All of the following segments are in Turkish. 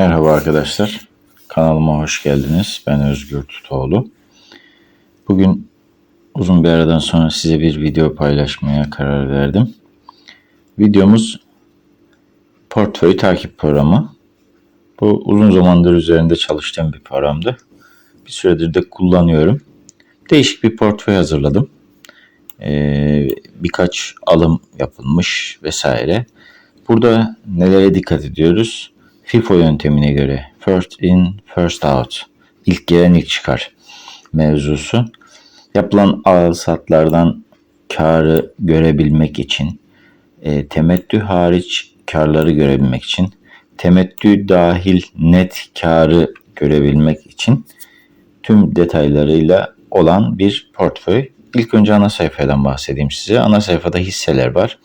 Merhaba arkadaşlar. Kanalıma hoş geldiniz. Ben Özgür Tutoğlu. Bugün uzun bir aradan sonra size bir video paylaşmaya karar verdim. Videomuz portföy takip programı. Bu uzun zamandır üzerinde çalıştığım bir programdı. Bir süredir de kullanıyorum. Değişik bir portföy hazırladım. Ee, birkaç alım yapılmış vesaire. Burada nelere dikkat ediyoruz? FIFO yöntemine göre first in first out ilk gelen ilk çıkar mevzusu. Yapılan al satlardan karı görebilmek için e, temettü hariç karları görebilmek için temettü dahil net karı görebilmek için tüm detaylarıyla olan bir portföy. İlk önce ana sayfadan bahsedeyim size. Ana sayfada hisseler var.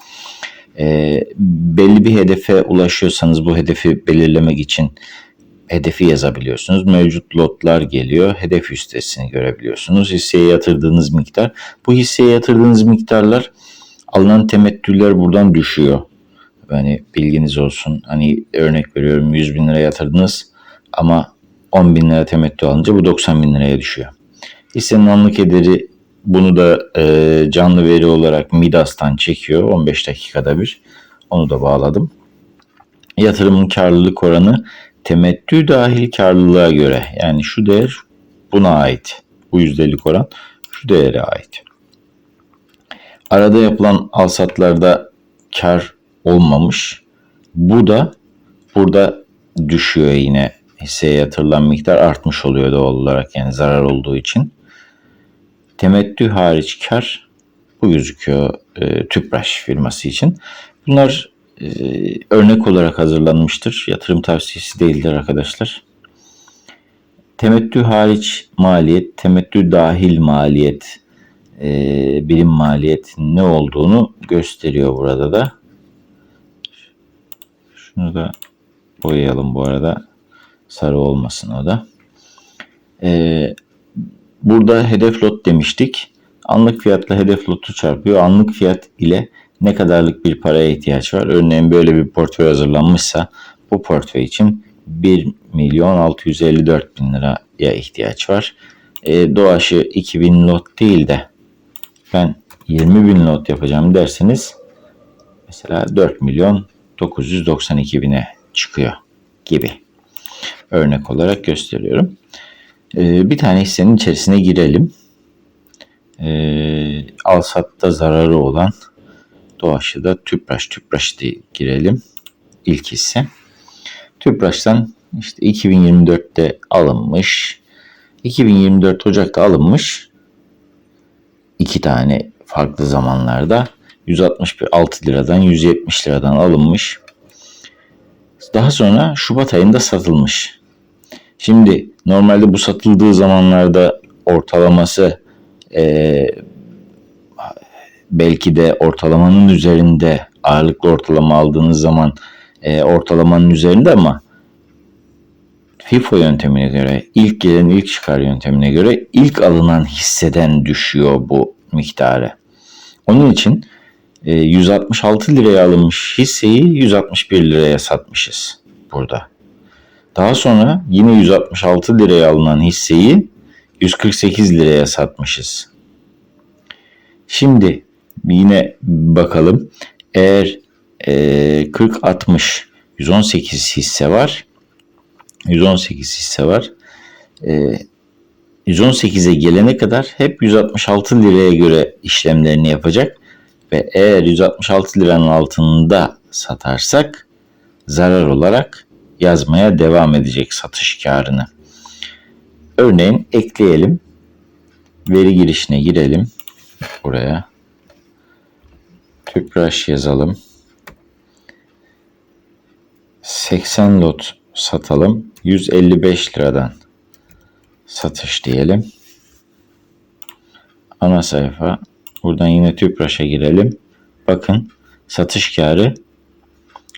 E, belli bir hedefe ulaşıyorsanız bu hedefi belirlemek için hedefi yazabiliyorsunuz. Mevcut lotlar geliyor. Hedef üstesini görebiliyorsunuz. Hisseye yatırdığınız miktar. Bu hisseye yatırdığınız miktarlar alınan temettüller buradan düşüyor. Yani bilginiz olsun. Hani örnek veriyorum 100 bin lira yatırdınız ama 10 bin lira temettü alınca bu 90 bin liraya düşüyor. Hissenin anlık ederi bunu da e, canlı veri olarak Midas'tan çekiyor 15 dakikada bir. Onu da bağladım. Yatırımın karlılık oranı temettü dahil karlılığa göre yani şu değer buna ait. Bu yüzdelik oran şu değere ait. Arada yapılan alsatlarda kar olmamış. Bu da burada düşüyor yine hisseye yatırılan miktar artmış oluyor doğal olarak yani zarar olduğu için. Temettü hariç kar bu gözüküyor e, Tüpraş firması için. Bunlar e, örnek olarak hazırlanmıştır. Yatırım tavsiyesi değildir arkadaşlar. Temettü hariç maliyet, temettü dahil maliyet, e, birim maliyet ne olduğunu gösteriyor burada da. Şunu da boyayalım bu arada. Sarı olmasın o da. E, burada hedef lot demiştik. Anlık fiyatla hedef lotu çarpıyor. Anlık fiyat ile ne kadarlık bir paraya ihtiyaç var? Örneğin böyle bir portföy hazırlanmışsa bu portföy için 1 milyon 654 bin liraya ihtiyaç var. E, doğaşı 2000 lot değil de ben 20 bin lot yapacağım derseniz mesela 4 milyon 992 bine çıkıyor gibi. Örnek olarak gösteriyorum. E, bir tane hissenin içerisine girelim. E, alsatta zararı olan Doğaç'ı da Tüpraş. Tüpraş diye girelim. İlk hisse. Tüpraş'tan işte 2024'te alınmış. 2024 Ocak'ta alınmış. iki tane farklı zamanlarda 166 liradan 170 liradan alınmış. Daha sonra Şubat ayında satılmış. Şimdi normalde bu satıldığı zamanlarda ortalaması e, belki de ortalamanın üzerinde ağırlıklı ortalama aldığınız zaman e, ortalamanın üzerinde ama FIFO yöntemine göre ilk gelen ilk çıkar yöntemine göre ilk alınan hisseden düşüyor bu miktarı. Onun için e, 166 liraya alınmış hisseyi 161 liraya satmışız burada. Daha sonra yine 166 liraya alınan hisseyi 148 liraya satmışız. Şimdi yine bakalım. Eğer e, 40 60 118 hisse var. 118 hisse var. E, 118'e gelene kadar hep 166 liraya göre işlemlerini yapacak ve eğer 166 liranın altında satarsak zarar olarak yazmaya devam edecek satış karını. Örneğin ekleyelim. Veri girişine girelim. Buraya. Tüpraş yazalım. 80 lot satalım. 155 liradan satış diyelim. Ana sayfa. Buradan yine Tüpraş'a girelim. Bakın satış karı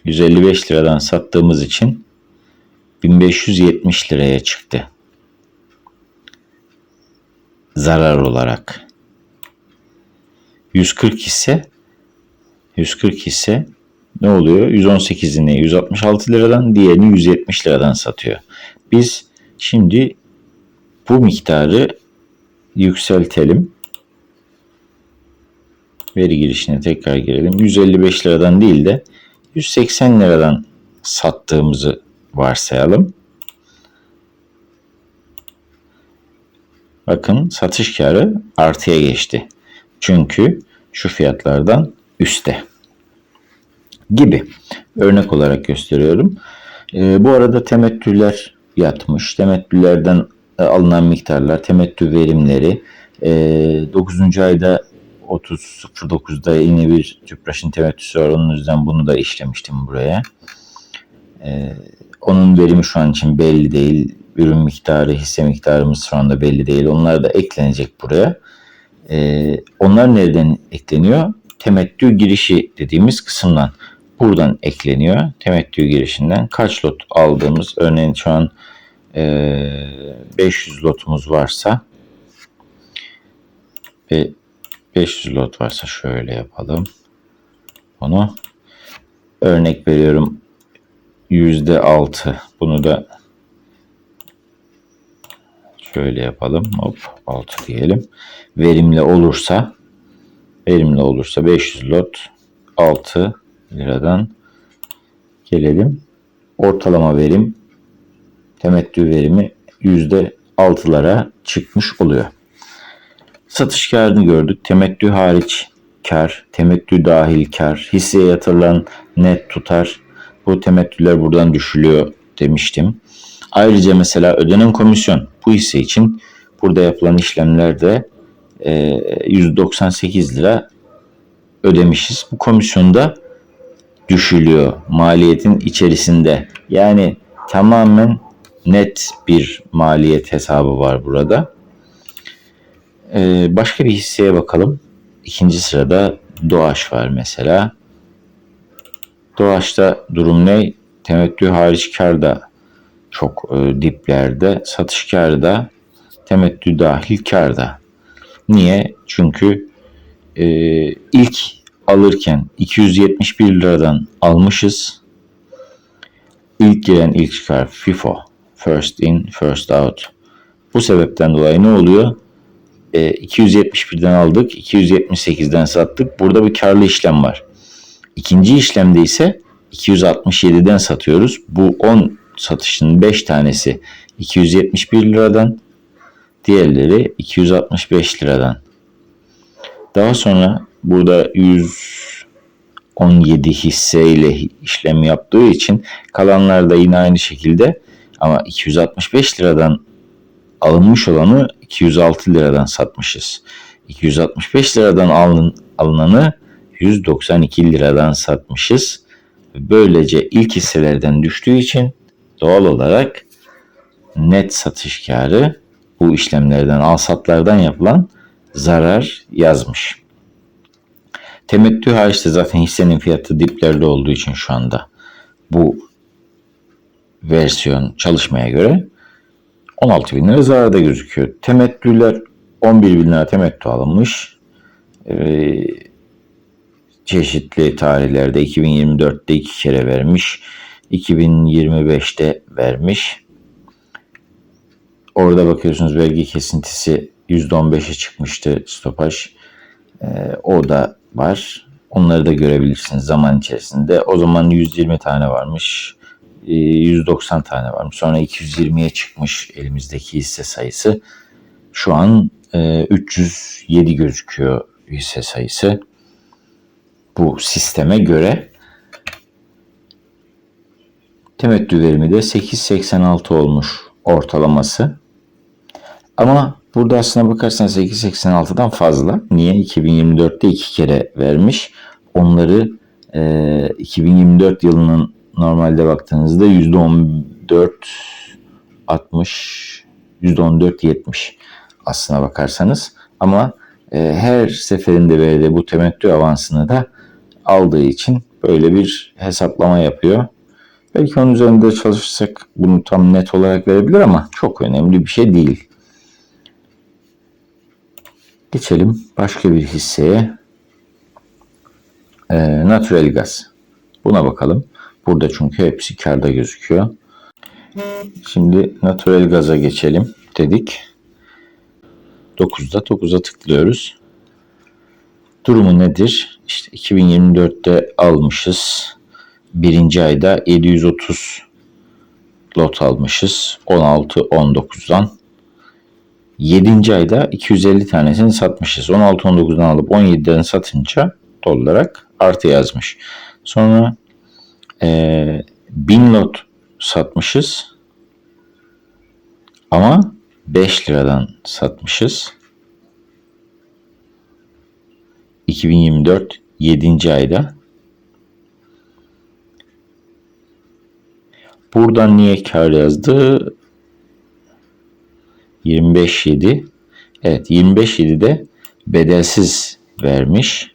155 liradan sattığımız için 1570 liraya çıktı. Zarar olarak. 140 hisse 140 hisse ne oluyor? 118'ini 166 liradan, diğerini 170 liradan satıyor. Biz şimdi bu miktarı yükseltelim. Veri girişine tekrar girelim. 155 liradan değil de 180 liradan sattığımızı varsayalım. Bakın satış karı artıya geçti. Çünkü şu fiyatlardan üstte. Gibi. Örnek olarak gösteriyorum. Ee, bu arada temettüler yatmış. Temettülerden e, alınan miktarlar, temettü verimleri. E, 9. ayda 30.09'da yine bir tüpraşın temettüsü var. Onun yüzden bunu da işlemiştim buraya. E, onun verimi şu an için belli değil. Ürün miktarı, hisse miktarımız şu anda belli değil. Onlar da eklenecek buraya. E, onlar nereden ekleniyor? Temettü girişi dediğimiz kısımdan. Buradan ekleniyor. Temettü girişinden kaç lot aldığımız örneğin şu an e, 500 lotumuz varsa ve 500 lot varsa şöyle yapalım. Onu örnek veriyorum yüzde altı. Bunu da şöyle yapalım. Hop 6 diyelim. Verimli olursa verimli olursa 500 lot 6 liradan gelelim. Ortalama verim temettü verimi yüzde altılara çıkmış oluyor. Satış karını gördük. Temettü hariç kar, temettü dahil kar, hisseye yatırılan net tutar. Bu temettüler buradan düşülüyor demiştim. Ayrıca mesela ödenen komisyon bu hisse için burada yapılan işlemlerde e, 198 lira ödemişiz. Bu komisyonda düşülüyor maliyetin içerisinde. Yani tamamen net bir maliyet hesabı var burada. Ee, başka bir hisseye bakalım. İkinci sırada Doğaç var mesela. Doğaç'ta durum ne? Temettü hariç kar da çok e, diplerde. Satış kar da temettü dahil kar da. Niye? Çünkü e, ilk alırken 271 liradan almışız. İlk giren ilk çıkar FIFO. First in, first out. Bu sebepten dolayı ne oluyor? E, 271'den aldık, 278'den sattık. Burada bir karlı işlem var. İkinci işlemde ise 267'den satıyoruz. Bu 10 satışın 5 tanesi 271 liradan, diğerleri 265 liradan. Daha sonra burada 117 hisseyle işlem yaptığı için kalanlar da yine aynı şekilde ama 265 liradan alınmış olanı 206 liradan satmışız. 265 liradan alın, alınanı 192 liradan satmışız. Böylece ilk hisselerden düştüğü için doğal olarak net satış karı bu işlemlerden, alsatlardan yapılan zarar yazmış. Temettü hariç de zaten hissenin fiyatı diplerde olduğu için şu anda bu versiyon çalışmaya göre 16 bin lira zararda gözüküyor. Temettüler 11 bin lira temettü alınmış. Ee, çeşitli tarihlerde 2024'te iki kere vermiş. 2025'te vermiş. Orada bakıyorsunuz vergi kesintisi %15'e çıkmıştı stopaj. Ee, o da var. Onları da görebilirsiniz zaman içerisinde. O zaman 120 tane varmış. 190 tane varmış. Sonra 220'ye çıkmış elimizdeki hisse sayısı. Şu an 307 gözüküyor hisse sayısı. Bu sisteme göre temettü verimi de 8.86 olmuş ortalaması. Ama burada aslına bakarsanız 8.86'dan fazla. Niye? 2024'te iki kere vermiş. Onları e, 2024 yılının normalde baktığınızda %14 60 %14 70 aslına bakarsanız ama e, her seferinde verdiği bu temettü avansını da aldığı için böyle bir hesaplama yapıyor. Belki onun üzerinde çalışırsak bunu tam net olarak verebilir ama çok önemli bir şey değil. Geçelim başka bir hisseye. E, natural gaz. Buna bakalım. Burada çünkü hepsi karda gözüküyor. Şimdi natural gaza geçelim dedik. 9'da 9'a tıklıyoruz. Durumu nedir? İşte 2024'te almışız. Birinci ayda 730 lot almışız. 16-19'dan. 7. ayda 250 tanesini satmışız. 16-19'dan alıp 17'den satınca olarak artı yazmış. Sonra e, 1000 lot satmışız. Ama 5 liradan satmışız. 2024 7. ayda. Buradan niye kar yazdı? 25.7 Evet 25.7'de bedelsiz vermiş.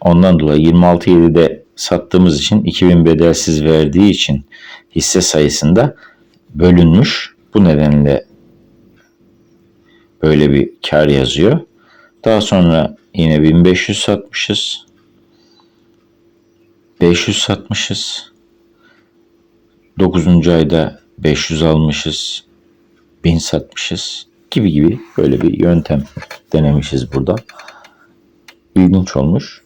Ondan dolayı 26.7'de sattığımız için 2000 bedelsiz verdiği için hisse sayısında bölünmüş. Bu nedenle böyle bir kar yazıyor. Daha sonra yine 1500 satmışız. 500 satmışız. 9. ayda 500 almışız. 1000 satmışız gibi gibi böyle bir yöntem denemişiz burada. İlginç olmuş.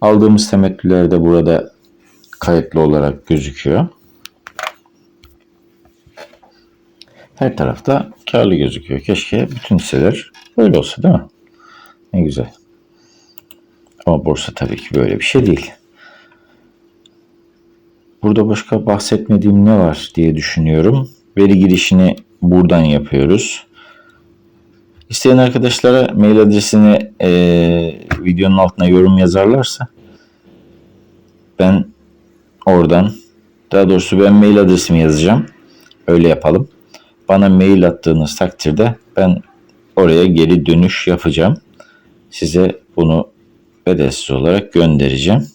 Aldığımız temettüler de burada kayıtlı olarak gözüküyor. Her tarafta karlı gözüküyor. Keşke bütün hisseler böyle olsa değil mi? Ne güzel. Ama borsa tabii ki böyle bir şey değil. Burada başka bahsetmediğim ne var diye düşünüyorum. Veri girişini buradan yapıyoruz. İsteyen arkadaşlara mail adresini e, videonun altına yorum yazarlarsa ben oradan daha doğrusu ben mail adresimi yazacağım. Öyle yapalım. Bana mail attığınız takdirde ben oraya geri dönüş yapacağım. Size bunu bedelsiz olarak göndereceğim.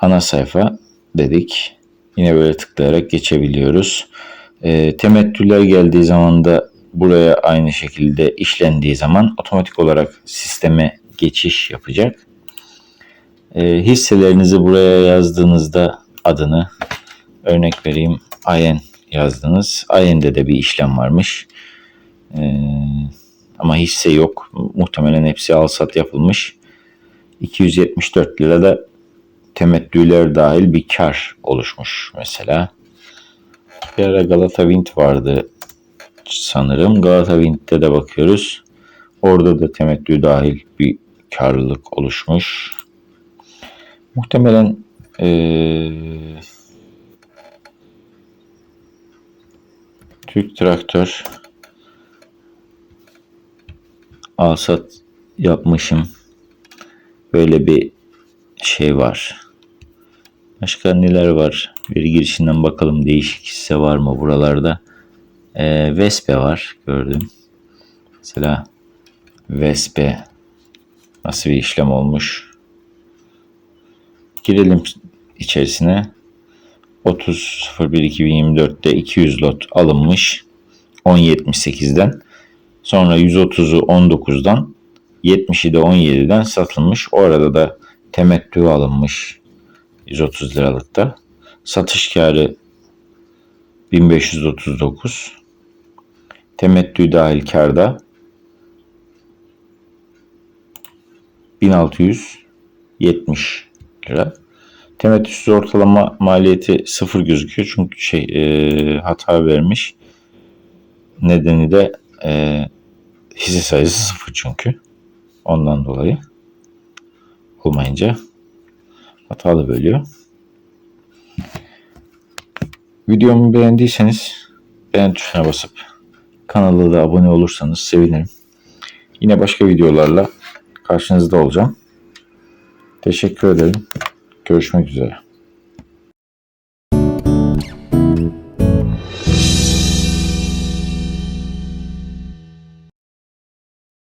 Ana sayfa dedik. Yine böyle tıklayarak geçebiliyoruz. E, temettüler geldiği zaman da buraya aynı şekilde işlendiği zaman otomatik olarak sisteme geçiş yapacak. E, hisselerinizi buraya yazdığınızda adını örnek vereyim AYEN yazdınız. AYEN'de de bir işlem varmış. E, ama hisse yok. Muhtemelen hepsi al sat yapılmış. 274 lirada temettüler dahil bir kar oluşmuş mesela. Bir ara Galata Wind vardı sanırım. Galata Wind'de de bakıyoruz. Orada da temettü dahil bir karlılık oluşmuş. Muhtemelen ee, Türk Traktör alsat yapmışım. Böyle bir şey var. Başka neler var? Bir girişinden bakalım değişik hisse var mı buralarda. Ee, Vespe var gördüm. Mesela Vespe nasıl bir işlem olmuş? Girelim içerisine. 30.01.2024'te 200 lot alınmış. 10.78'den. Sonra 130'u 19'dan 70'i de 17'den satılmış. O arada da temettü alınmış 130 liralıkta. Satış karı 1539. Temettü dahil karda 1670 lira. Temettüsüz ortalama maliyeti sıfır gözüküyor çünkü şey e, hata vermiş. Nedeni de e, hisse sayısı sıfır çünkü. Ondan dolayı olmayınca hatalı bölüyor. Videomu beğendiyseniz beğen tuşuna basıp kanala da abone olursanız sevinirim. Yine başka videolarla karşınızda olacağım. Teşekkür ederim. Görüşmek üzere.